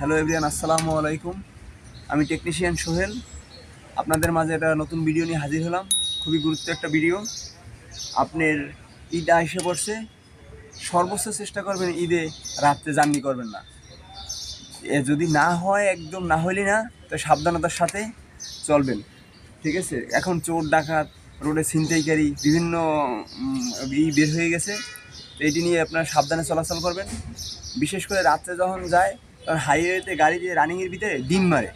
Hello everyone আসসালামু আলাইকুম। আমি টেকনিশিয়ান সোহেল। আপনাদের মাঝে একটা নতুন ভিডিও নিয়ে হাজির হলাম। খুবই গুরুত্ব একটা ভিডিও। আপনার ঈদ এসে পড়ছে। সর্বোচ্চ চেষ্টা করবেন ঈদে রাত্রে জার্নি করবেন না। এ যদি না হয়, একদম না হইলে না, তো সাবধানতার সাথে চলবেন। ঠিক আছে? এখন চোর, ডাকাত, রোডে ছিনতাইকারী, বিভিন্ন ই বের হয়ে গেছে। এটি নিয়ে আপনার সাবধানে চলাচল করবেন। বিশেষ করে রাত্রে যখন যায় তখন হাইওয়েতে গাড়ি দিয়ে রানিংয়ের ভিতরে ডিম মারে।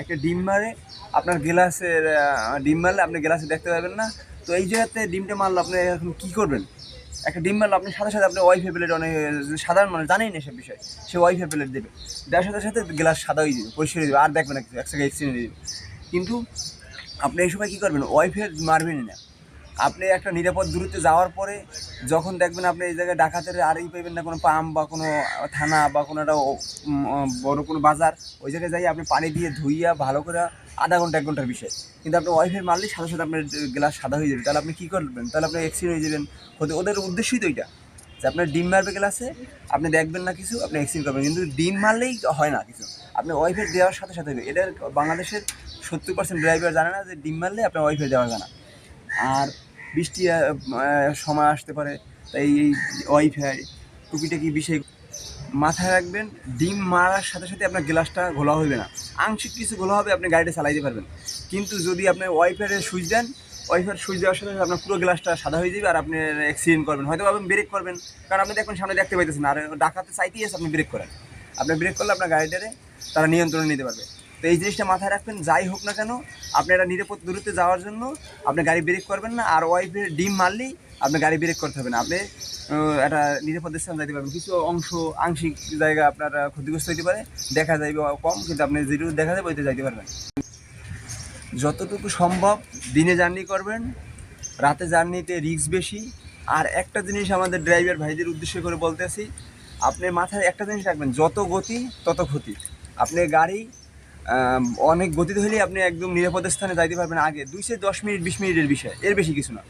একটা ডিম মারে, আপনার গ্লাসের ডিম মারলে আপনি গ্লাসে দেখতে পাবেন না। তো এই জায়গাতে ডিমটা মারলে আপনি এখন কী করবেন? একটা ডিম মারলে আপনি সাথে সাথে আপনি ওয়াইফাই প্লেট অনেক, সাধারণ মানুষ জানেই না সে বিষয়। সে ওয়াইফাই প্লেট দেবে। দেওয়ার সাথে সাথে গ্লাস সাদা হয়ে যাবে, পরিষ্কার যাবে, আর দেখবে না কিছু, এক সেকেন্ড এক্সচেঞ্জ হয়ে যাবে। কিন্তু আপনি এই সময় কী করবেন? ওয়াইফাই মারবেনই না। আপনি একটা নিরাপদ দূরত্বে যাওয়ার পরে যখন দেখবেন আপনি এই জায়গায় ডাকাতের আর ই পাইবেন না, কোনো পাম্প বা কোনো থানা বা কোনো একটা বড় কোনো বাজার, ওই জায়গায় যাই আপনি পানি দিয়ে ধুইয়া ভালো করে আধা ঘণ্টা, এক ঘণ্টার বিষয়। কিন্তু আপনি ওয়াইফাই মারলেই সাথে সাথে আপনার গ্লাস সাদা হয়ে যাবে। তাহলে আপনি কী করবেন? তাহলে আপনি অ্যাক্সিডেন্ট হয়ে যাবেন। হতে ওদের উদ্দেশ্যই তো এটা যে আপনার ডিম মারবে গ্লাসে, আপনি দেখবেন না কিছু, আপনি অ্যাক্সিডেন্ট করবেন। কিন্তু ডিম মারলেই হয় না কিছু। আপনি ওয়াইফাই দেওয়ার সাথে সাথে হবে। এটা বাংলাদেশের সত্তর পার্সেন্ট ড্রাইভার জানে না যে ডিম মারলে আপনার ওয়াইফাই দেওয়া যায় না আর বৃষ্টি সময় আসতে পারে, তাই এই ওয়াইফাই, টুকিটাকি বিষয়। মাথায় রাখবেন, ডিম মারার সাথে সাথে আপনার গ্লাসটা ঘোলা হবে না। আংশিক কিছু ঘোলা হবে, আপনি গাড়িটা চালাইতে পারবেন। কিন্তু যদি আপনি ওয়াইফাইয়ের সুইচ দেন, ওয়াইফাইয়ের সুইচ দেওয়ার সাথে সাথে আপনার পুরো গ্লাসটা সাদা হয়ে যাবে আর আপনি অ্যাক্সিডেন্ট করবেন। হয়তো আপনি ব্রেক করবেন, কারণ আপনি দেখবেন সামনে দেখতে পাইতেছেন। আর ডাকাতে চাইতেই আছে আপনি ব্রেক করেন আপনি ব্রেক করলে আপনার গাড়িটারে তারা নিয়ন্ত্রণে নিতে পারবে। তো এই জিনিসটা মাথায় রাখবেন, যাই হোক না কেন, আপনি একটা নিরাপদ দূরত্বে যাওয়ার জন্য আপনি গাড়ি ব্রেক করবেন না, আর ওয়াইফের ডিম মারলেই আপনি গাড়ি ব্রেক করতে হবে না। আপনি একটা নিরাপদ স্থান যাইতে পারবেন। কিছু অংশ, আংশিক জায়গা আপনার ক্ষতিগ্রস্ত হতে পারে, দেখা যাইবে কম, কিন্তু আপনি যেটুকু দেখা যাবে ওইতে যাইতে পারবেন। যতটুকু সম্ভব দিনে জার্নি করবেন, রাতে জার্নিতে রিস্ক বেশি। আর একটা জিনিস আমাদের ড্রাইভার ভাইদের উদ্দেশ্য করে বলতেছি, আপনি মাথায় একটা জিনিস রাখবেন, যত গতি তত ক্ষতি। আপনি গাড়ি অনেক গতিতে হলেই আপনি একদম নিরাপদ স্থানে যাইতে পারবেন আগে। দুইশো দশ মিনিট, বিশ মিনিটের বিষয়, এর বেশি কিছু না।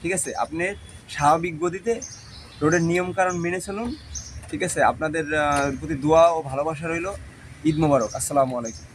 ঠিক আছে? আপনি স্বাভাবিক গতিতে রোডের নিয়মকানুন মেনে চলুন। ঠিক আছে? আপনাদের প্রতি দোয়া ও ভালোবাসা রইল। ঈদ মোবারক। আসসালামু আলাইকুম।